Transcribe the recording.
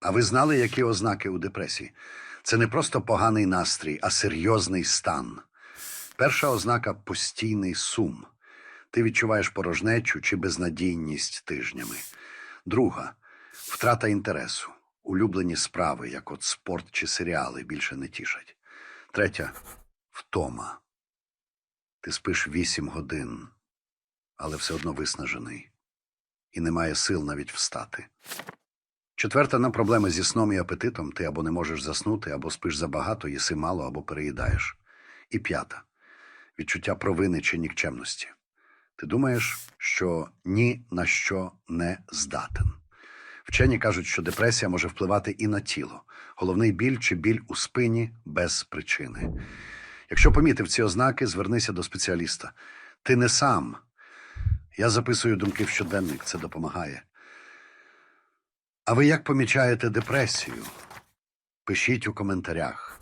А ви знали, які ознаки у депресії? Це не просто поганий настрій, а серйозний стан. Перша ознака постійний сум. Ти відчуваєш порожнечу чи безнадійність тижнями. Друга втрата інтересу. Улюблені справи, як от спорт чи серіали, більше не тішать. Третя втома. Ти спиш вісім годин, але все одно виснажений і немає сил навіть встати. Четверта на проблеми зі сном і апетитом. Ти або не можеш заснути, або спиш забагато, їси мало, або переїдаєш. І п'ята відчуття провини чи нікчемності. Ти думаєш, що ні на що не здатен. Вчені кажуть, що депресія може впливати і на тіло. Головний біль чи біль у спині без причини. Якщо помітив ці ознаки, звернися до спеціаліста. Ти не сам. Я записую думки в щоденник, це допомагає. А ви як помічаєте депресію? Пишіть у коментарях.